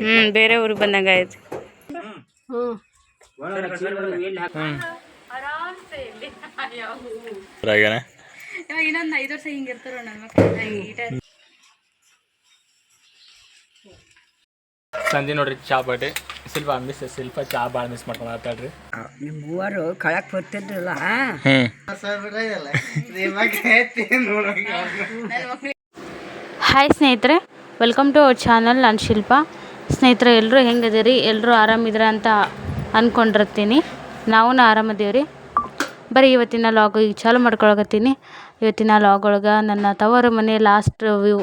ಹ್ಞೂ ಬೇರೆ ಊರಿಗೆ ಬಂದಂಗೆ ಆಯ್ತು. ಇನ್ನೊಂದು ಐದು ವರ್ಷ ಹಿಂಗೆ ಇರ್ತಾರ ನನ್ನ ಮಕ್ಕಳು ಸಂಜೆ ನೋಡ್ರಿ ಚಾ ಬಟ್ಟೆ ಶಿಲ್ಪ ಮಿಸ್ ಶಿಲ್ಪ ಚಾ ಭಾಳ ಮಿಸ್ ಮಾಡ್ಕೊಂಡು ಆತಾಡ್ರಿ ನಿಮ್ಮ ಮೂವರು ಕಳಕ್ ಬರ್ತಿದ್ರಲ್ಲ ಹಾಯ್ ಸ್ನೇಹಿತರೆ ವೆಲ್ಕಮ್ ಟು ಅವರ್ ಚಾನಲ್ ನಾನು ಶಿಲ್ಪ. ಸ್ನೇಹಿತರೆ ಎಲ್ಲರೂ ಹೆಂಗದಿರಿ ಎಲ್ಲರೂ ಆರಾಮಿದ್ರ ಅಂತ ಅಂದ್ಕೊಂಡಿರ್ತೀನಿ ನಾವು ಆರಾಮದೀವ್ರಿ ಬರೀ ಇವತ್ತಿನ ಲಾಗ್ ಈಗ ಚಾಲು ಮಾಡ್ಕೊಳಕತ್ತೀನಿ. ಇವತ್ತಿನ ಲಾಗ್ ಒಳಗೆ ನನ್ನ ತವರ ಮನೆ ಲಾಸ್ಟ್ ವ್ಯೂ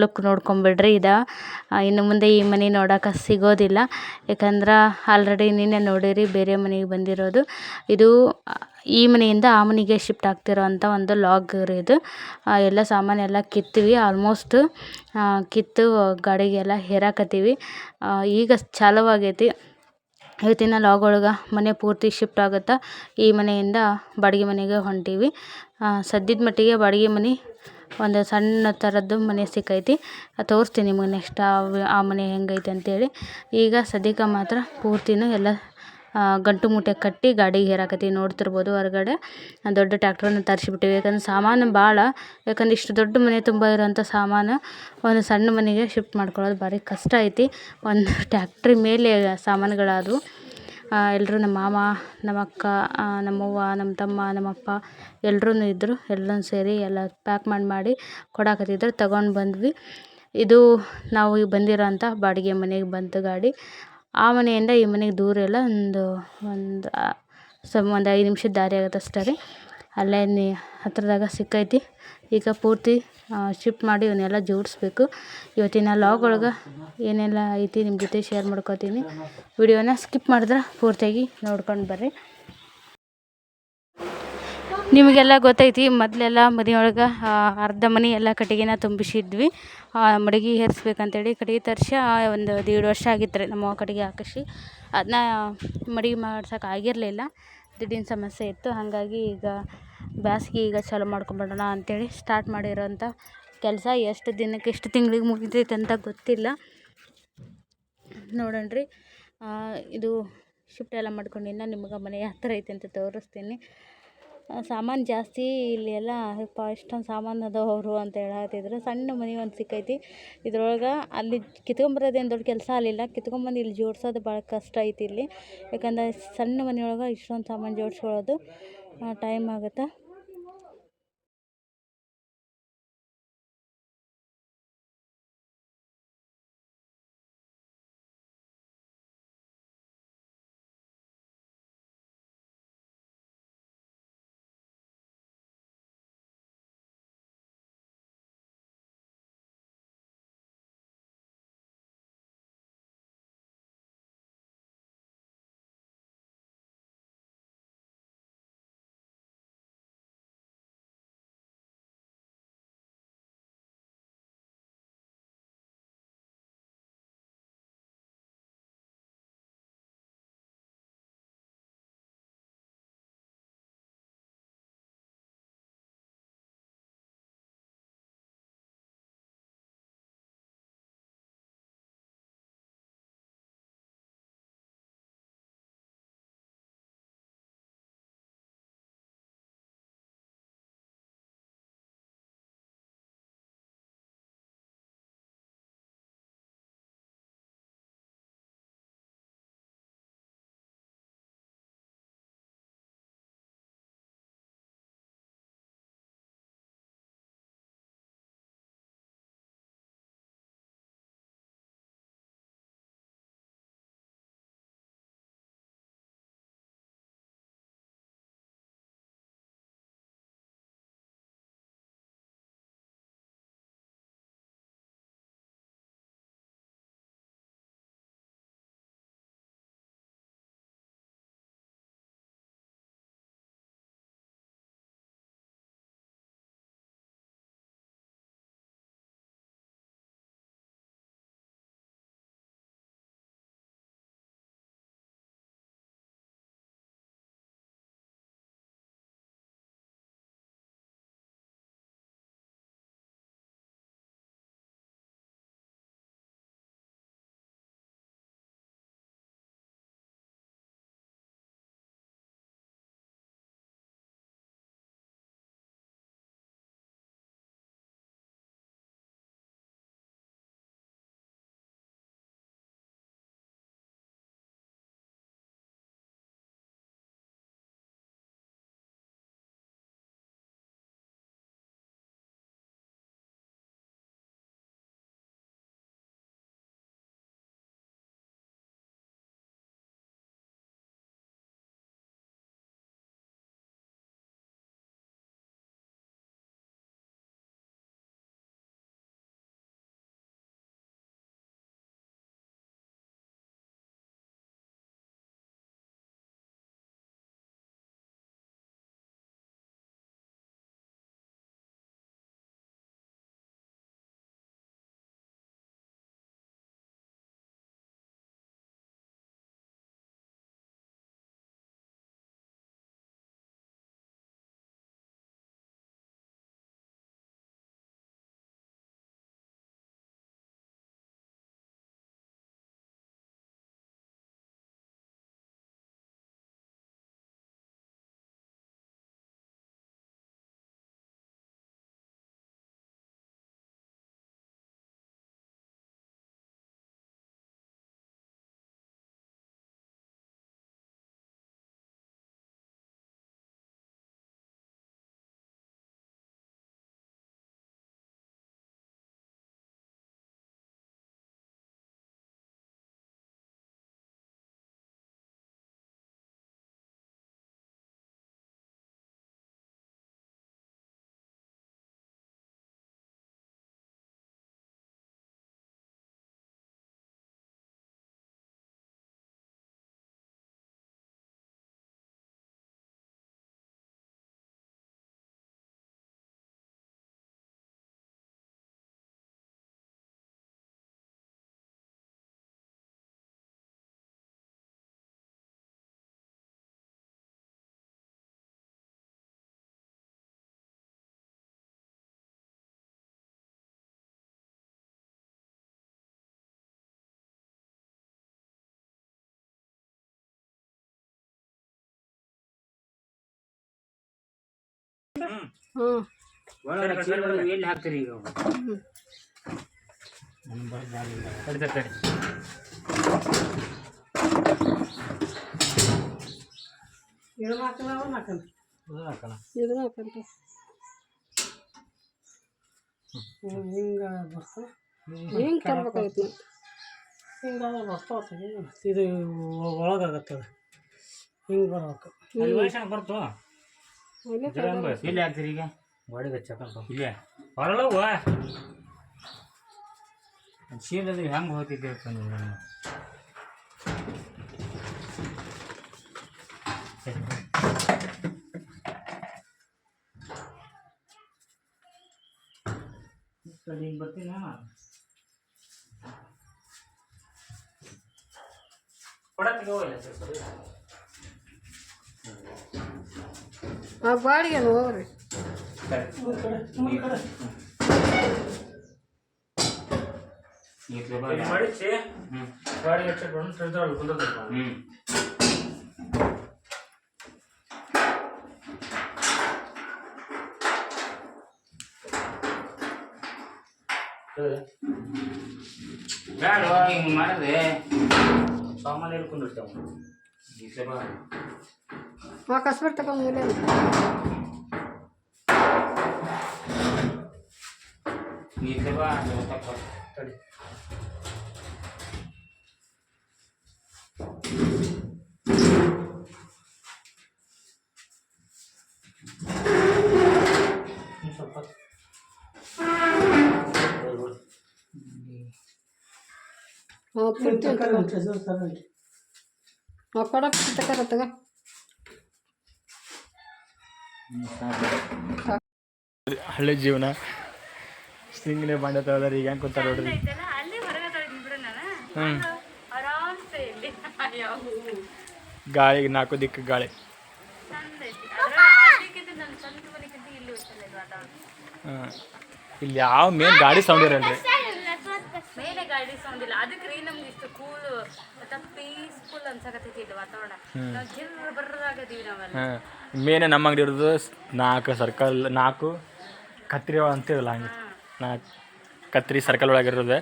ಲುಕ್ ನೋಡ್ಕೊಂಬಿಡ್ರಿ ಇದು. ಇನ್ನು ಮುಂದೆ ಈ ಮನೆ ನೋಡೋಕೆ ಸಿಗೋದಿಲ್ಲ. ಯಾಕಂದ್ರೆ ಆಲ್ರೆಡಿ ನಿನ್ನೆ ನೋಡಿರಿ ಬೇರೆ ಮನೆಗೆ ಬಂದಿರೋದು. ಇದು ಈ ಮನೆಯಿಂದ ಆ ಮನೆಗೆ ಶಿಫ್ಟ್ ಆಗ್ತಿರೋ ಅಂಥ ಒಂದು ಲಾಗ್ ರೀ ಇದು. ಎಲ್ಲ ಸಾಮಾನೆಲ್ಲ ಕಿತ್ತೀವಿ. ಆಲ್ಮೋಸ್ಟ್ ಕಿತ್ತು ಗಾಡಿಗೆಲ್ಲ ಹೇರಾಕತ್ತೀವಿ. ಈಗ ಚಾಲುವಾಗೈತಿ. ಇವತ್ತಿನ ಲಾಗ್ ಒಳಗೆ ಮನೆ ಪೂರ್ತಿ ಶಿಫ್ಟ್ ಆಗುತ್ತೆ? ಈ ಮನೆಯಿಂದ ಬಾಡಿಗೆ ಮನೆಗೆ ಹೊಂಟೀವಿ. ಸದ್ಯದ ಮಟ್ಟಿಗೆ ಬಾಡಿಗೆ ಮನೆ ಒಂದು ಸಣ್ಣ ಥರದ್ದು ಮನೆ ಸಿಕ್ಕೈತಿ. ತೋರಿಸ್ತೀನಿ ನಿಮಗೆ ನೆಕ್ಸ್ಟ್ ಆ ಮನೆ ಹೆಂಗೈತೆ ಅಂತೇಳಿ. ಈಗ ಸದ್ಯಕ್ಕೆ ಮಾತ್ರ ಪೂರ್ತಿನೂ ಎಲ್ಲ ಗಂಟು ಮೂಟೆ ಕಟ್ಟಿ ಗಾಡಿಗೆ ಹೇರಾಕತ್ತೀವಿ ನೋಡ್ತಿರ್ಬೋದು ಹೊರಗಡೆ. ದೊಡ್ಡ ಟ್ಯಾಕ್ಟ್ರನ್ನು ತರಿಸಿಬಿಟ್ಟಿವಿ. ಯಾಕಂದ್ರೆ ಸಾಮಾನು ಭಾಳ ಯಾಕಂದ್ರೆ ಇಷ್ಟು ದೊಡ್ಡ ಮನೆ ತುಂಬ ಇರೋಂಥ ಸಾಮಾನು ಒಂದು ಸಣ್ಣ ಮನೆಗೆ ಶಿಫ್ಟ್ ಮಾಡ್ಕೊಳ್ಳೋದು ಭಾರಿ ಕಷ್ಟ ಐತಿ. ಒಂದು ಟ್ಯಾಕ್ಟ್ರಿ ಮೇಲೆ ಸಾಮಾನುಗಳಾದವು. ಎಲ್ಲರೂ ನಮ್ಮ ಮಾಮ, ನಮ್ಮ ಅಕ್ಕ ನಮ್ಮವ್ವ, ನಮ್ಮ ತಮ್ಮ ನಮ್ಮಪ್ಪ ಎಲ್ಲರೂ ಇದ್ದರು ಎಲ್ಲರೂ ಸೇರಿ ಎಲ್ಲ ಪ್ಯಾಕ್ ಮಾಡಿ ಮಾಡಿ ಕೊಡಾಕತ್ತಿದ್ರು. ತಗೊಂಡು ಬಂದ್ವಿ. ಇದು ನಾವು ಈಗ ಬಂದಿರೋಂಥ ಬಾಡಿಗೆ ಮನೆಗೆ ಬಂತು ಗಾಡಿ. ಆ ಮನೆಯಿಂದ ಈ ಮನೆಗೆ ದೂರ ಇಲ್ಲ ಒಂದು ಒಂದು ಸಮ್, ಒಂದು ಐದು ನಿಮಿಷದ ದಾರಿ ಆಗುತ್ತೆ ಅಷ್ಟೇ ರೀ. ಅಲ್ಲೇ ನೀ, ಹತ್ರದಾಗ ಸಿಕ್ಕೈತಿ. ಈಗ ಪೂರ್ತಿ ಶಿಫ್ಟ್ ಮಾಡಿ ಇವನ್ನೆಲ್ಲ ಜೋಡಿಸ್ಬೇಕು. ಇವತ್ತಿನ ಲಾಗ್ ಒಳಗೆ ಏನೆಲ್ಲ ಐತಿ ನಿಮ್ಮ ಜೊತೆ ಶೇರ್ ಮಾಡ್ಕೊತೀನಿ. ವಿಡಿಯೋನ ಸ್ಕಿಪ್ ಮಾಡಿದ್ರೆ ಪೂರ್ತಿಯಾಗಿ ನೋಡ್ಕೊಂಡು ಬರ್ರಿ. ನಿಮಗೆಲ್ಲ ಗೊತ್ತೈತಿ, ಮೊದಲೆಲ್ಲ ಮನೆಯೊಳಗೆ ಅರ್ಧ ಮನೆ ಎಲ್ಲ ಕಟ್ಟಿಗೆನ ತುಂಬಿಸಿದ್ವಿ. ಮಡಗಿ ಹೇರಿಸ್ಬೇಕಂತೇಳಿ ಕಟ್ಟಿಗೆ ತರ್ಸಿ ಒಂದು ದೇಡ್ ವರ್ಷ ಆಗಿತ್ತು ರೀ ನಮ್ಮ ಅವ್ವ ಕಟ್ಟಿಗೆ ಹಾಕಿಸಿ. ಅದನ್ನ ಮಡಿಗೆ ಮಾಡ್ಸೋಕೆ ಆಗಿರಲಿಲ್ಲ. ದುಡ್ಡಿನ ಸಮಸ್ಯೆ ಇತ್ತು. ಹಾಗಾಗಿ ಈಗ ಬ್ಯಾಸ್ಗೆ ಈಗ ಚಾಲೂ ಮಾಡ್ಕೊಂಬಿಡೋಣ ಅಂತೇಳಿ ಸ್ಟಾರ್ಟ್ ಮಾಡಿರೋಂಥ ಕೆಲಸ. ಎಷ್ಟು ದಿನಕ್ಕೆ ಎಷ್ಟು ತಿಂಗಳಿಗೆ ಮುಗಿತೈತೆ ಅಂತ ಗೊತ್ತಿಲ್ಲ. ನೋಡೋಣ ರೀ ಇದು ಶಿಫ್ಟ್ ಎಲ್ಲ ಮಾಡ್ಕೊಂಡಿನ ನಿಮ್ಗೆ ಮನೆ ಹತ್ತಿರ ಐತೆ ಅಂತ ತೋರಿಸ್ತೀನಿ. ಸಾಮಾನು ಜಾಸ್ತಿ ಇಲ್ಲಿ ಎಲ್ಲ ಇಷ್ಟೊಂದು ಸಾಮಾನು ಅದಾವ ಅವರು ಅಂತ ಹೇಳಾತಿದ್ರು. ಸಣ್ಣ ಮನೆ ಒಂದು ಸಿಕ್ಕೈತಿ. ಇದ್ರೊಳಗೆ ಅಲ್ಲಿ ಕಿತ್ಕೊಂಬರೋದೇನು ದೊಡ್ಡ ಕೆಲಸ ಆಗಲಿಲ್ಲ ಕಿತ್ಕೊಂಬಂದು ಇಲ್ಲಿ ಜೋಡ್ಸೋದು ಭಾಳ ಕಷ್ಟ ಐತಿ ಇಲ್ಲಿ. ಯಾಕಂದ್ರೆ ಸಣ್ಣ ಮನೆಯೊಳಗೆ ಇಷ್ಟೊಂದು ಸಾಮಾನು ಜೋಡಿಸ್ಕೊಳ್ಳೋದು ಟೈಮ್ ಆಗುತ್ತೆ? ಎಲ್ಲಿ ಹಾಕ್ತೀರಿ ಈಗ? ಹಾಕೋಣ. ಹಿಂಗೆ ತರ್ಬೇಕಾಗಿತ್ತು. ಇದು ಒಳಗಾಗತ್ತದ ಹಿಂಗೆ ಬರ್ಬೇಕು. ಬರ್ತು? ಇಲ್ಲಿ ಎಲ್ಲಿ ಹಾಕ್ತೀರಿ ಈಗ ಗೋಡೆಗೆ ಹಚ್ಚಕಂತ ಇಲ್ಲೇ ಹೊರಳವ ಶೀಲದಲ್ಲಿ ಹೆಂಗೆ ಹೋಗ್ತಿದ್ದೆ ಅಂತಂದ್ರೆ ನಾನು. ಸರಿ ಹಿಂಗೆ ಬರ್ತೀನಿ ನಾನು ಕೊಡಕ್ಕೆ ಹೋಗಲ್ಲ ಸರ್ ಆ ಬಾಡಿಗೆ ಹೋಗ್ರಿ ಮಾಡಿಸಿ ಗಾಡಿ ಹಚ್ಚಿಟ್ಟು ಬಂದು ತಿಳ್ದವ್ರು ಕುಂದಿರ್ತಾರಪ್ಪ. ಬೇಡ ಹಿಂಗೆ ಮಾಡಿದ್ರೆ ಸಾಮಾನ್ಯ ಎಲ್ಲಿ ಕುಂದಿರ್ತಾವ ಆ ಕಸ್ಬರ್ ತಗೊಂಡು ಮೇಲೆ ನೀತೆ ಬಾ ತಡಿ ಇನ್ನು ಸ್ವಲ್ಪ ಹೊತ್ತು. ಹಾಂ ಪುಟ್ಟಿ ಹಾಂ ಕೊಡ ಪುಟ್ಟಿ ತಗೋರ ತಗೋ ಹಳ್ಳಿ ಜೀವನ. ಸಿಂಗನೆ ಬಾಂಡೆ ತಗೊಳ್ಳೋರು ಈಗ ಹೆಂಗ್ ಕೂತಾರ ನೋಡ್ರಿ. ಗಾಳಿಗೆ ನಾಲ್ಕು ದಿಕ್ಕು ಗಾಳಿ. ಹಾಂ ಇಲ್ಲಿ ಯಾವ ಮೇನ್ ಗಾಡಿ ಸೌಂಡ್ ಇರಲ್ರಿ ಮೇಲೆ ಗಾಡಿ ಸೌಂಡ್ ಇಲ್ಲ ಅದಕ್ಕೆ ರೀ ನಮ್ಗೆ ಇಷ್ಟು ಕೂಲ್ ಮತ್ತೆ ಪೀಸ್ಫುಲ್ ಅನ್ಸಕತ್ತೈತಿ ಇದು ವಾತಾವರಣ. ನಾವು ಜಿರ್ ಬರ್ರಾಗದೀವಿ ನಾವೆಲ್ಲ. ಹಾಂ ಮೇನ್ ನಮ್ಮ ಅಂಗಡಿ ಇರೋದು ನಾಲ್ಕು ಸರ್ಕಲ್ ನಾಲ್ಕು ಕತ್ರಿ ಅಂತಿರಲ್ಲ ಹಂಗೆ. ನಾಲ್ಕು ಕತ್ರಿ ಸರ್ಕಲ್ ಒಳಗಿರೋದು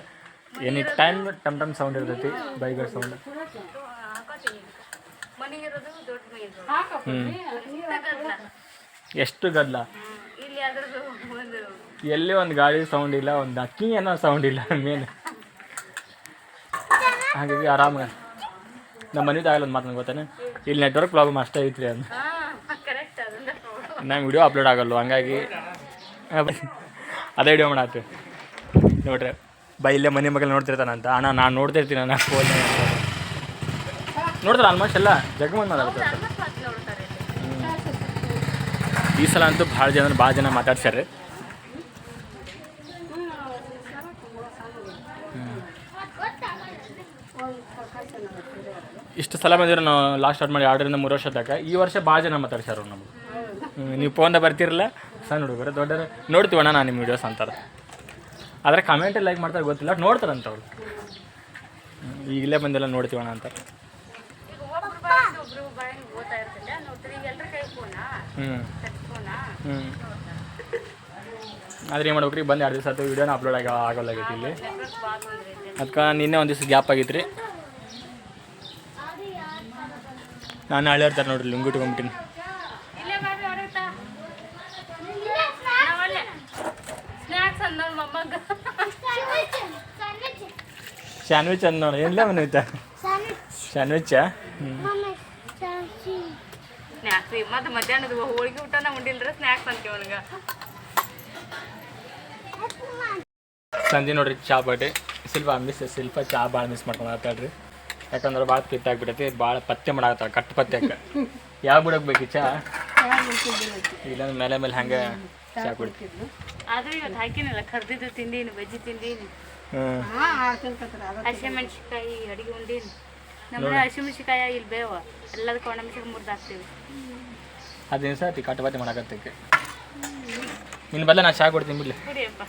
ಎನಿ ಟೈಮ್ ಟಮ್ ಟಮ್ ಸೌಂಡ್ ಇರ್ತೈತಿ ಬೈಗರ್ ಸೌಂಡ್ ಮನೆಗಿರೋದು ದೊಡ್ಡ ಎಷ್ಟು ಗದ್ದಲ ಇಲ್ಲಿ ಅದ್ರದ್ದು ಒಂದು ಎಲ್ಲಿ ಒಂದು ಗಾಡಿ ಸೌಂಡ್ ಇಲ್ಲ ಒಂದು ಅಕ್ಕಿ ಏನೋ ಸೌಂಡ್ ಇಲ್ಲ ಮೇನ್. ಹಾಗಾಗಿ ಆರಾಮ ನಮ್ಮ ಮನೇದು ಆಗಲ್ಲ ಒಂದು ಮಾತು ಗೊತ್ತಾನೆ? ಇಲ್ಲಿ ನೆಟ್ವರ್ಕ್ ಪ್ರಾಬ್ಲಮ್ ಅಷ್ಟೇ ಐತ್ರಿ ಅಂತ ನಂಗೆ ವಿಡಿಯೋ ಅಪ್ಲೋಡ್ ಆಗಲ್ಲ ಹಂಗಾಗಿ. ಅದೇ ವಿಡಿಯೋ ಮಾಡಿ ನೋಡ್ರಿ ಬೈ ಇಲ್ಲೇ ಮನೆ ಮಗಲ್ ನೋಡ್ತಿರ್ತಾನಂತ ಅಣ್ಣ ನಾನು ನೋಡ್ತಿರ್ತೀನಿ ಅಣ್ಣ ಫೋನ್ ನೋಡ್ತಾರೆ ಆಲ್ಮೋಸ್ಟ್ ಎಲ್ಲ? ಜಗಮನ್ ಮಾತಾಡ್ತಾರೆ. ಈ ಸಲ ಅಂತೂ ಭಾಳ ಜನ ಭಾಳ ಜನ ಮಾತಾಡ್ಸ್ಯಾರ ಇಷ್ಟು ಸಲ ಬಂದಿರೋ ನಾವು ಲಾಸ್ಟ್ ಸ್ಟಾರ್ಟ್ ಮಾಡಿ ಎರಡರಿಂದ ಮೂರು ವರ್ಷ ಈ ವರ್ಷ ಭಾಳ ಜನ ಮಾತಾಡ್ಸ್ಯಾರ ನಮ್ಗೆ. ನೀವು ಫೋನ್ದಾಗ ಬರ್ತಿರಲ್ಲ ಸಣ್ಣ ಹುಡುಗರು, ದೊಡ್ಡರು. ನೋಡ್ತೀವಣ್ಣ ನಾನು ನಿಮ್ಮ ವೀಡಿಯೋಸ್ ಅಂತಾರೆ. ಆದರೆ ಕಮೆಂಟ್ ಲೈಕ್ ಮಾಡ್ತಾರೆ, ಗೊತ್ತಿಲ್ಲ ನೋಡ್ತಾರಂತ ಅವ್ರು. ಈಗಲೇ ಬಂದೆಲ್ಲ ನೋಡ್ತೀವಣ್ಣ ಫೋನಾ ಹ್ಞೂ ಹ್ಞೂ ಆದ್ರೆ ಏನು ಮಾಡ್ಬೇಕು ರೀ ಬಂದು ಎರಡು ದಿವಸ ಆಯ್ತು ವೀಡಿಯೋನ ಅಪ್ಲೋಡ್ ಆಗ ಆಗೋಲ್ಲಾಗೈತಿ ಇಲ್ಲಿ. ಅದಕ್ಕೆ ನಿನ್ನೆ ಒಂದು ದಿವಸ ಗ್ಯಾಪ್ ಆಗಿತ್ತು ರೀ ನಾನು ಹಳೆ ಇರ್ತಾರೆ ನೋಡ್ರಿ ಲುಂಗಿ ಇಟ್ಕೊಂಬಿಟ್ಟಿನಿ ಸ್ಯಾಂಡ್ವಿಚ್ ಅನ್ನ ನೋಡಿ ಎಲ್ಲ ಬಂದೈತ ಸ್ಯಾಂಡ್ವಿಚ್ಚಾ ಹ್ಞೂ ಸ್ನ್ಯಾಕ್ಸ್ ಮತ್ತೆ ಮಧ್ಯಾಹ್ನದ ಹೋಳಿಗೆ ಊಟನ ಉಂಡಿಲ್ರ ಸ್ನ್ಯಾಕ್ಸ್ ಅಂತ ಅವನಿಗೆ. ಸಂಜೆ ನೋಡ್ರಿ ಚಾ ಪಾಟಿ ಶಿಲ್ಪ ಮಿಸ್ ಶಿಲ್ಪ ಚಾ ಭಾಳ ಮಿಸ್ ಮಾಡ್ಕೊಂಡು ಆತಾಳ್ರಿ ಯಾಕಂದ್ರೆ ಭಾಳ ಪಿತ್ತಾಗ್ಬಿಟ್ಟೈತಿ ಭಾಳ ಪತ್ತೆ ಮಾಡಾಕತ್ತಾವ ಕಟ್ಟು ಪತ್ತೆಕ್ಕೆ ಯಾವ ಬಿಡಕ್ ಬೇಕು ಚಾ ಇಲ್ಲ ಮೇಲೆ ಮೇಲೆ ಹಂಗೆ ಚಾ ಕುಡಿತೀವಿ. ಆದ್ರೂ ಇವತ್ತು ಹಾಕಿನಲ್ಲ ಕರ್ದಿದ್ದು ತಿಂದೀನಿ ಬಜ್ಜಿ ತಿಂದೀನಿ ಹಸಿಮೆಣ್ಸಿಕಾಯಿ ಅಡಿಗೆ ಉಂಡೀನಿ ನಮ್ಮನೆ ಹಸಿಮೆಣ್ಸಿಕಾಯಿ ಇಲ್ಲಿ ಬೇವ ಎಲ್ಲದಕ್ಕೂ ಒಣ ಮುರ್ದು ಹಾಕ್ತೀವಿ. ಅದು ದಿವಸ ಆಯ್ತು ಕಟ್ಟು ಪತ್ತೆ ಮಾಡಾಕತ್ತಕ್ಕೆ ನಿನ್ನ ಬದಲ ನಾ ಚಾ ಕೊಡ್ತೀನಿ ಬಿಡ್ಲಿ. ಕುಡಿಯಪ್ಪ.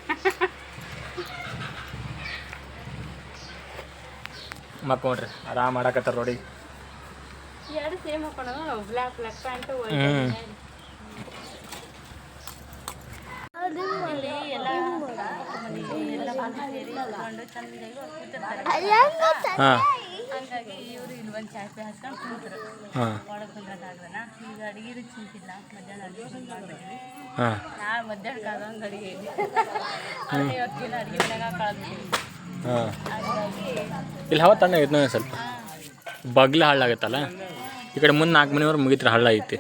ಮಕ್ಕೊಂಡ್ರಿ. ಆರಾಮ್ ಮಾಡಾಕತ್ತಾರ ನೋಡಿ. ಎರಡು ಸೇಮ್ ಹಾಕೋಣ ಬ್ಲ್ಯಾಕ್ ಬ್ಲ್ಯಾಕ್ ಪ್ಯಾಂಟು ಇಲ್ಲಿ ಎಲ್ಲ ಎಲ್ಲ ಬಂದು ಸೇರಿ ಹಂಗಾಗಿ ಇವರು ಇಲ್ಲಿ ಒಂದು ಚಾಪೆ ಹಾಕ್ಕೊಂಡು ಕೂತರು. ಒಳಗೆ ಈಗ ಅಡಿಗೆ ಚಿಂತಿಲ್ಲ ಮಧ್ಯಾಹ್ನ ಅಡಿಗೆ ರುಚಿ ಮಾಡ್ಬಿಟ್ಟಿವಿ. ಅಡಿಗೆ ಅಡಿಗೆ ಇಲ್ಲಿ ಹವಾ ತಣ್ಣ ಐತೆ ನೋಡಿ ಸ್ವಲ್ಪ. ಬಗ್ಲ ಹಳ್ಳಾಗತ್ತಲ್ಲ ಈ ಕಡೆ ಮುಂದೆ ನಾಲ್ಕು ಮನೆಯವ್ರು ಮುಗಿತ್ರ ಹಳ್ಳ ಐತಿ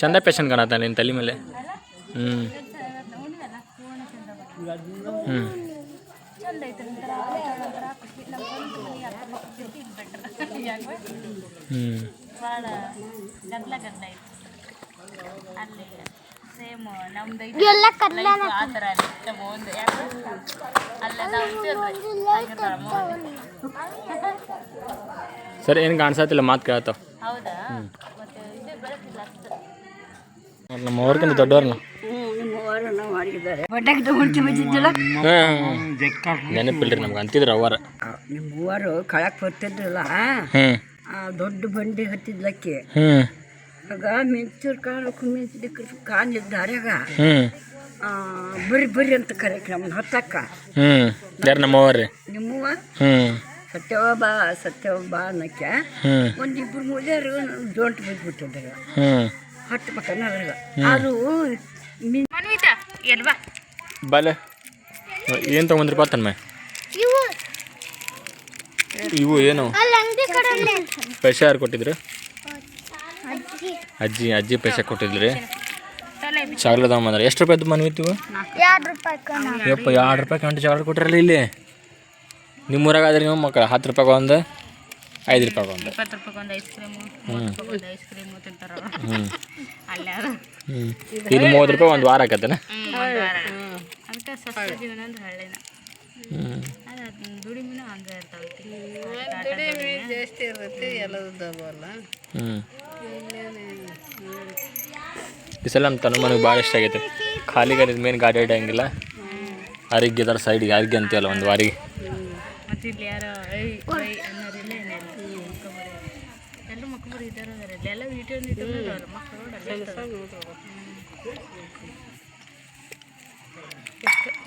ಚಂದ ಪೇಷನ್ ಕಾಣತ್ತ ನಿನ್ನ ತಲೆ ಮೇಲೆ. ಹ್ಞೂ ಹ್ಞೂ ಹ್ಞೂ ಸೇಮ್ ನಮ್ದು ಐತಿ life ಆ ಥರ ನಮ್ಮ ಒಂದು ಯಾಕೆ ಸರಿ ಏನು ಕಾಣಿಸತ್ತಿಲ್ಲ ಮಾತು ಕೇಳ್ತಾವ ಹೌದಾ? ಮತ್ತೆ ಇದು ಬೆಳೆದಿಲ್ಲ ಅಷ್ಟು. ನಮ್ಮ ಅವ್ರಿಗಿಂತ ದೊಡ್ಡವ್ರನ್ನ ನೆನಪಿಲ್ರಿ ನಮ್ಗೆ ಅಂತಿದ್ರು ಅವರ ನಿಮ್ಮ ಅವ್ವರು ಕಳಕ್ ಬರ್ತಿದ್ರಲ್ಲ? ದೊಡ್ಡ ಬಂಡಿ ಹತ್ತಿದ್ಲಕ್ಕೆ. ಆಗ ಮೆಂಚೂರು ಕಾಲಕ್ಕೆ ಹ್ಞೂ ಬರ್ರಿ ಬರ್ರಿ ಅಂತ ಕರೆಕ್ ನಮ್ಮನ್ನ ಹತ್ತಕ್ಕ ಹ್ಞೂ ಯಾರು ನಮ್ಮವ್ವ ರೀ? ನಿಮ್ಮವ್ವ? ಸತ್ಯವ ಬಾ ಸತ್ಯವ ಬಾ ಅನ್ನಕ್ಕೆ ಒಂದಿಬ್ರು ಮುಗಿಯಾರು ಜೋಂಟ್ ಬಿದ್ದುಬಿಟ್ಟಿದ್ದಾರೆ ಹ್ಞೂ ಹತ್ಬೇಕನ್ನ ಅದ್ರಾಗ. ಅದು ಮನ್ವಿತಾ ಎಲ್ವಾ ಬಾಲೆ. ಏನು ತೊಗೊಂಡ್ರಿ ಪಾತನ್ಮ ಇವು. ಏನು? ಪೈಸೆ ಯಾರು ಕೊಟ್ಟಿದ್ರು? ಅಜ್ಜಿ ಅಜ್ಜಿ ಪೈಸೆ ಕೊಟ್ಟಿದ್ರಿ? ಚಾಕ್ಲೇಟ್ ಅಂದ್ರೆ ಎಷ್ಟು ರೂಪಾಯ್ದು ಮನ್ವಿತ್ತು ಯಪ್ಪ ಎರಡು ರೂಪಾಯಿ ಕಂಡು ಚಾಕ್ಲೇಟ್ ಕೊಟ್ಟಿರಲ್ಲ ಇಲ್ಲಿ. ನಿಮ್ಮೂರಾಗ ಆದ್ರೆ ನೀವು ಮಕ್ಕಳು ಹತ್ತು ರೂಪಾಯಿ ಒಂದು ಐದು ರೂಪಾಯಿ ಒಂದು ಇಪ್ಪತ್ತು ರೂಪಾಯಿ ಒಂದು ಐಸ್ ಕ್ರೀಮು ಒಂದು ಐಸ್ ಕ್ರೀಮು ತಿಂತಾರ ಹ್ಞೂ ಇದು ಮೂವತ್ತು ರೂಪಾಯಿ ಒಂದು ವಾರ. ಅದಕ್ಕೆ ಜೀವನ ಅಂದ್ರೆ ಹಳ್ಳಿನ. ಅದ್ನ ದುಡಿಮೆನೂ ಈ ಸಲ ನಮ್ಮ ತನ್ನ ಮನೆಗೆ ಭಾಳ ಇಷ್ಟ ಆಗೈತೆ. ಖಾಲಿ ಗಾಡಿ ಮೇನ್ ಗಾಡಿ ಹಿಡಿಯಂಗಿಲ್ಲ ಅರಿಗೆ ಅದರ ಸೈಡಿಗೆ ಅರಿಗೆ ಅಂತೀವಲ್ಲ ಒಂದು ವಾರಿಗೆ ಮತ್ತು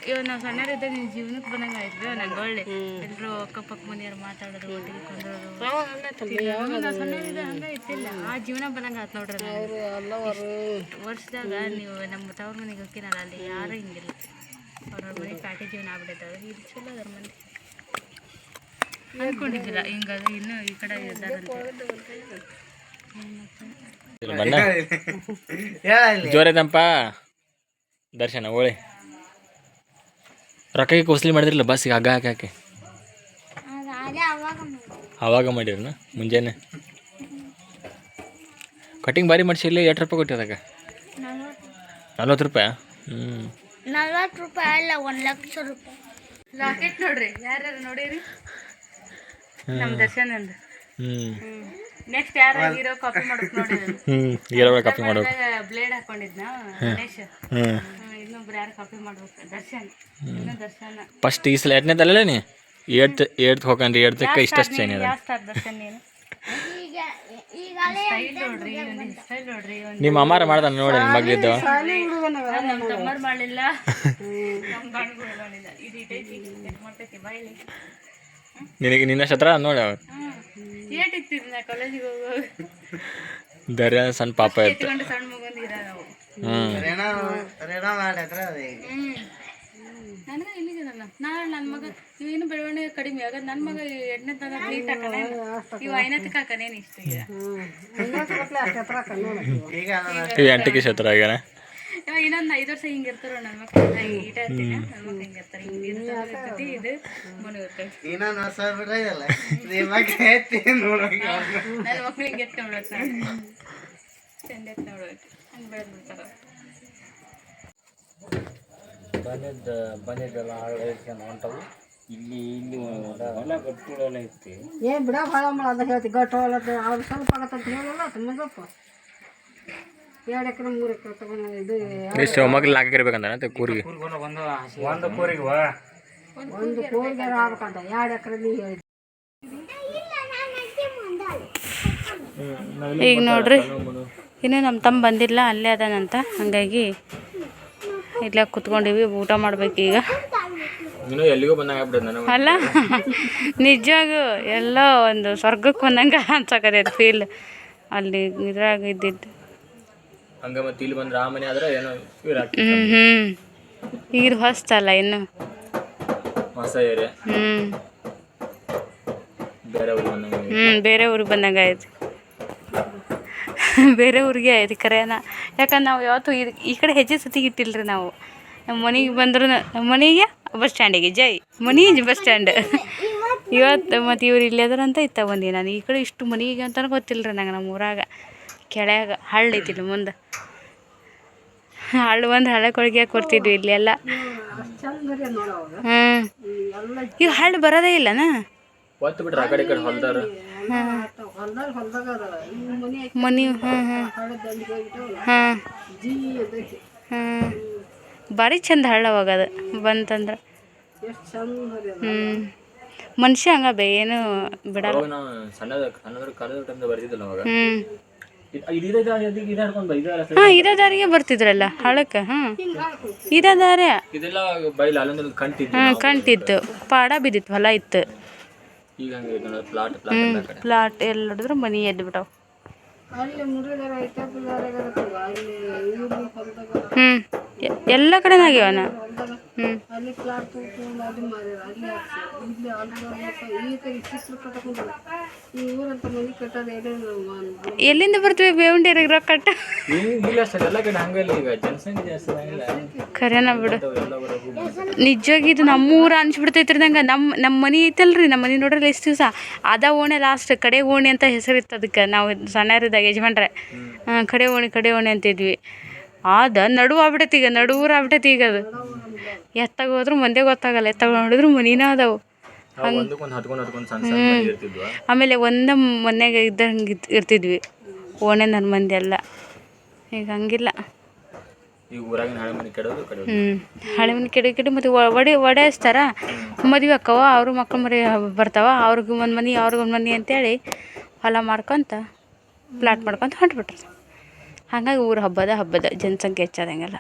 ಇವಾಗ ನಾವು ಸಣ್ಣರಿದ್ದಾಗ ನಿನ್ನ ಜೀವನಕ್ಕೆ ಬಂದಂಗೆ ಆಯ್ತು ನಂಗೆ ಒಳ್ಳೆ. ಎಲ್ಲರೂ ಅಕ್ಕಪಕ್ಕ ಮನೆಯವ್ರು ಮಾತಾಡೋದು ಒಟ್ಟಿಗೆ ಕೊಂಡೋದು ನಾವು ಸಣ್ಣರಿದ್ದ ಹಂಗೆ ಇತ್ತಿಲ್ಲ ಆ ಜೀವನ ಬಂದಂಗೆ ಆಯ್ತು ನೋಡ್ರಿ. ವರ್ಷದಾಗ ನೀವು ನಮ್ಮ ತವ್ರ ಮನೆಗೆ ಹೋಗಿನಲ್ಲ ಅಲ್ಲಿ ಯಾರೂ ಹಿಂಗಿಲ್ಲ. ಅವ್ರವ್ರ ಮನೆ ಪ್ಯಾಟಿ ಜೀವನ ಆಗ್ಬಿಟ್ಟೈತೆ ಇದು ಚಲೋ ಅದ್ರ ಮನೆ. ಅನ್ಕೊಂಡಿದ್ದಿಲ್ಲ ಹಿಂಗ ಇನ್ನೂ ಈ ಕಡೆ ಇದ್ದಾರಂತ. ಜೋರೇ ತಂಪ ದರ್ಶನ ಹೋಳಿ ರೊಕ್ಕಕ್ಕೆ ವಸೂಲಿ ಮಾಡಿದ್ರಲ್ಲ ಬಸ್ಸಿಗೆ ಹಗ್ಗ ಹಾಕಿ ಹಾಕಿ. ಅವಾಗ ಮಾಡಿರನ ಮುಂಜಾನೆ? ಕಟಿಂಗ್ ಭಾರಿ ಮಾಡಿಸಿ ಇಲ್ಲ ಎಷ್ಟು ರೂಪಾಯಿ ಕೊಟ್ಟಿದಾಗ ನಲ್ವತ್ತು ರೂಪಾಯಿ? ಹ್ಞೂ ನಲ್ವತ್ತು ರೂಪಾಯಿ ಅಲ್ಲ ಒಂದು ಲಕ್ಷ ರೂಪಾಯಿ. ಲಾಕೆಟ್ ನೋಡ್ರಿ ಯಾರ್ಯಾರು ನೋಡಿರಿ? ನಮ್ಮ ದರ್ಶನ್ ಅಂದ. ಹ್ಞೂ ನೆಕ್ಸ್ಟ್ ಯಾರು ಹೀರೋ ಕಾಪಿ ಮಾಡ್ಬೇಕು ನೋಡಿ ಹ್ಞೂ ಈಗೆಲ್ಲ ಕಾಪಿ ಮಾಡ್ಬೇಕು ಬ್ಲೇಡ್ ಹಾಕೊಂಡಿದ್ನ ಗಣೇಶ್. ಹ್ಞೂ ಹ್ಮ್, ಇನ್ನೊಬ್ರು ಯಾರು ಕಾಪಿ ಮಾಡ್ಬೇಕು? ದರ್ಶನ್. ಇನ್ನು ದರ್ಶನ. ಫಸ್ಟ್ ಈ ಸಲ ಎರಡನೇದಲ್ಲ ನೀ? ಏಡ್ತ್ ಏಡ್ತ್ ಹೋಗಂದ್ರಿ ಏಡ್ತಕ್ಕೆ ಇಷ್ಟಷ್ಟು ಚೈನ್ ಇದೆ ಯಾವ ಸ್ಟಾರ್ ದರ್ಶನ್ ನೀನು? ಈಗ ಈಗ ಸ್ಟೈಲ್ ನೋಡ್ರಿ ಒಂದು ಸ್ಟೈಲ್ ನೋಡ್ರಿ ಒಂದು ನಿಮ್ಮ ಅಮ್ಮಾರ ಮಾಡ್ದ ನೋಡಿ ನಿಮ್ಮ ಮಗಳಿದ್ದು ನಮ್ಮ ತಮ್ಮರ್ ಮಾಡಲಿಲ್ಲ ನಮ್ಮ ಗಂಡ್ಗಳು ಮಾಡಿಲ್ಲ. ಇದು ಇದೈತಿ ಎಷ್ಟ್ ಮಾಡ್ತೈತಿ ಬಾಯಿಲಿ ನಿನಗೆ ನಿನ್ನ ಶತ್ರ ನೋಡಿ ಅವ್ರು ಏಟ್ ಕಾಲೇಜಿಗೆ ದರ್ಯ ಸಣ್ಣ ಪಾಪ ಇತ್ತು. ಎತ್ಕೊಂಡು ಸಣ್ಣ ಮಗೊಂದು ನನಗೆ ಇಲ್ಲಿದ್ದೀನಲ್ಲ ನಾಳೆ ನನ್ನ ಮಗ ಇವೇನು ಬೆಳವಣಿಗೆ ಕಡಿಮೆ. ಆಗ ನನ್ನ ಮಗ ಎಣ್ಣೆ ತಗ ಪ್ಲೀಟ್ ಹಾಕಣ ಇವ ಐನತ್ತಕ್ಕೆ ಹಾಕನೇನು ಇಷ್ಟ ಈಗ? ಎಂಟಕ್ಕೆ ಶತ್ರ ಆಗ್ಯಾನ ಇವಾಗ ಇನ್ನೊಂದು ಐದು ವರ್ಷ ಹಿಂಗೆ ಇರ್ತಾರೋ ನನ್ನ ಮಕ್ಳು ನಾ ಈಟ ಇರ್ತೀನಿ ನನ್ನ ಹಿಂಗೆ ಇರ್ತಾರೆ. ಹಿಂಗೆ ಇದು ಮನೆ ಇರ್ತೈತಿ ನನ್ನ ಮಕ್ಳು ಹಿಂಗೆ ಎತ್ತಿ ಚಂದ ಎತ್ತಿ ನೋಡ್ಬೇಕು ಹಂಗೆ ಬೆಳೆದು ಹೊಂಟವು. ಇಲ್ಲಿ ಇಲ್ಲಿ ಹೊಲ ಗಟ್ಟುಗಳೆಲ್ಲ ಐತಿ ಏ ಬಿಡ ಭಾಳ ಅದ ಹೇಳ್ತಿ. ಗಟ್ಟು ಅವ್ರು ಸ್ವಲ್ಪ ಅಂತ ಹೇಳಲ್ಲ ತುಂಬ ಸ್ವಲ್ಪ ಎರಡು ಎಕರೆ ಮೂರು ಎಕರೆ ತಗೊಂಡು ಇದು ಎಷ್ಟು ನಾಲ್ಕು ಇರ್ಬೇಕಂತ ಕೂರಿಗೆ? ಒಂದು ಒಂದು ಕೂರಿಗೆ ಒಂದು ಕೋರಿಗೆ ಆಗ್ಬೇಕಂತ? ಎರಡು ಎಕರೆ ನೀ ಹೇಳಿದ್ವಿ ಈಗ ನೋಡ್ರಿ. ಇನ್ನೂ ನಮ್ಮ ತಮ್ಮ ಬಂದಿಲ್ಲ ಅಲ್ಲೇ ಅದಾನಂತ. ಹಾಗಾಗಿ ಇಲ್ಲ ಕುತ್ಕೊಂಡಿವಿ ಊಟ ಮಾಡ್ಬೇಕು ಈಗ. ಇನ್ನೂ ಎಲ್ಲಿಗೂ ಅಲ್ಲ ನಿಜವಾಗೂ ಎಲ್ಲೋ ಒಂದು ಸ್ವರ್ಗಕ್ಕೆ ಬಂದಂಗೆ ಅನ್ಸಕತೈತೆ ಫೀಲ್ ಅಲ್ಲಿ ಇದ್ರಾಗ ಇದ್ದಿದ್ದು. ಹಂಗೆ ಮತ್ತೆ ಇಲ್ಲಿ ಬಂದ್ರೆ ಆ ಮನೆ ಆದ್ರೆ ಏನೋ ಆಗ್ತದೆ. ಹ್ಞೂ ಹ್ಞೂ ಈಗ ಹೊಸ್ತಲ್ಲ ಇನ್ನು. ಹೊಸ ಏರಿಯಾ ಹ್ಞೂ ಬೇರೆ ಊರಿಗೆ ಬಂದಂಗೆ ಹ್ಞೂ ಬೇರೆ ಊರಿಗೆ ಬಂದಂಗೆ ಆಯ್ತು. ಬೇರೆ ಊರಿಗೆ ಇದು ಕರೆನ ಯಾಕಂದ್ರೆ ನಾವು ಯಾವತ್ತೂ ಇದು ಈ ಕಡೆ ಹೆಜ್ಜೆ ಸತಿಗೆ ಇಟ್ಟಿಲ್ಲ ರೀ ನಾವು. ನಮ್ಮ ಮನೆಗೆ ಬಂದ್ರು ನಮ್ಮ ಮನೆಗೆ ಬಸ್ ಸ್ಟ್ಯಾಂಡಿಗೆ ಜೈ. ಮನೆ ಬಸ್ ಸ್ಟ್ಯಾಂಡ್. ಇವತ್ತು ಮತ್ತು ಇವ್ರು ಇಲ್ಲಿ ಇತ್ತ ಬಂದಿ ನಾನು. ಈ ಕಡೆ ಇಷ್ಟು ಮನೆಗೆ ಅಂತಲೂ ಗೊತ್ತಿಲ್ಲ ರೀ ನಂಗೆ ನಮ್ಮ ಊರಾಗ. ಕೆಳಗ ಹಳ್ಳ ಐತಿಲ್ಲ ಮುಂದೆ. ಹಳ್ಳು ಒಂದು ಕೊಳಗೆ ಕೊಡ್ತಿದ್ವಿ ಇಲ್ಲೆಲ್ಲ ಎಲ್ಲ. ಹ್ಞೂ ಈಗ ಹಳ್ಳು ಬರೋದೇ ಇಲ್ಲನಾ? ಒತ್ತು ಮನೆ ಹಾಂ. ಭಾರಿ ಚಂದ ಹಳ್ಳ ಅವಾಗ ಅದು ಬಂತಂದ್ರೆ. ಹ್ಞೂ ಮನುಷ್ಯ ಹಂಗ ಬೇ ಏನು ಬಿಡಲ್ಲ. ಹ್ಞೂ ಇದು ದಾರಿಗೆ ಬರ್ತಿದ್ರಲ್ಲ ಹಳಕ್ಕೆ ಹಾಂ ಇದೇ ದಾರಿ ಇದೆಲ್ಲ ಬೈಲ್ ಅಲ್ಲೊಂದು ಕಂಟಿದ್ದು ಹ್ಞೂ ಕಂಟಿತ್ತು ಪಾಡ ಬಿದ್ದಿತ್ತು ಹೊಲ ಇತ್ತು. ಈಗ ಹಂಗೆ ಪ್ಲಾಟ್ ಪ್ಲಾಟ್ ಎಲ್ಲ ಕಡೆ. ಪ್ಲಾಟ್ ಎಲ್ಲ ನೋಡಿದ್ರೆ ಮನೆ ಎದ್ದು ಬಿಟ್ಟವು ಹ್ಞೂ ಎಲ್ಲ ಕಡೆನೂ ಆಗ್ಯಾವನ ಹ್ಞೂ ಕಡೆ ಏನೇನು ಎಲ್ಲಿಂದ ಬರ್ತೀವಿ? ಬೇವಂಡಿಯರಿಗೆ ರೊಕ್ಕ ಕಟ್ಟ? ಖರೇನ ಬಿಡು. ನಿಜವಾಗಿ ಇದು ನಮ್ಮೂರ ಅನ್ಸ್ಬಿಡ್ತೈತ್ರಿ ನಂಗೆ ನಮ್ಮ ನಮ್ಮ ಮನೆ ಐತಲ್ರಿ ನಮ್ಮ ಮನೆ ನೋಡ್ರಿ ಎಷ್ಟು ದಿವಸ. ಅದ ಓಣೆ ಲಾಸ್ಟ್ ಕಡೆ ಓಣಿ ಅಂತ ಹೆಸರಿತ್ತು ಅದಕ್ಕೆ. ನಾವು ಸಣ್ಣರಿದ್ದಾಗ ಯಜಮಾನ್ರೆ. ಕಡೆ ಓಣಿ ಕಡೆ ಓಣಿ ಅಂತಿದ್ವಿ. ಆದ ನಡು ಆಗ್ಬಿಟ್ಟೈತಿ ಈಗ ನಡುವೂರು ಆಗ್ಬಿಟ್ಟೈತಿ ಈಗ ಅದು. ಎತ್ತಾಗ ಹೋದ್ರು ಮಂದೇ ಗೊತ್ತಾಗಲ್ಲ ಎತ್ತಾಗ ನೋಡಿದ್ರು ಮನಿನ ಅದಾವು. ಆಮೇಲೆ ಒಂದ ಮನೆಗೆ ಇದ್ದಂಗೆ ಇದ್- ಇರ್ತಿದ್ವಿ. ಓಣೆ ನನ್ನ ಮಂದಿ ಎಲ್ಲ. ಈಗ ಹಂಗಿಲ್ಲ. ಹ್ಞೂ ಹಳೆ ಮನೆ ಕೆಡೆ ಕೆಡೆ ಮತ್ತು ಒಡೆ ಒಡೆ ಹಚ್ತಾರ ಮದುವೆ ಅಕ್ಕವ ಅವರು ಮಕ್ಕಳು ಮರಿ ಬರ್ತಾವ. ಅವ್ರಿಗೆ ಒಂದು ಮನೆ ಅವ್ರಿಗೆ ಒಂದು ಮನೆ ಅಂತೇಳಿ ಹೊಲ ಮಾಡ್ಕೊತ ಪ್ಲಾಟ್ ಮಾಡ್ಕೊತ ಹೊಂಟ್ಬಿಟ್ರು. ಹಾಗಾಗಿ ಊರು ಹಬ್ಬದ ಹಬ್ಬದ ಜನಸಂಖ್ಯೆ ಹೆಚ್ಚಾದಂಗೆಲ್ಲ.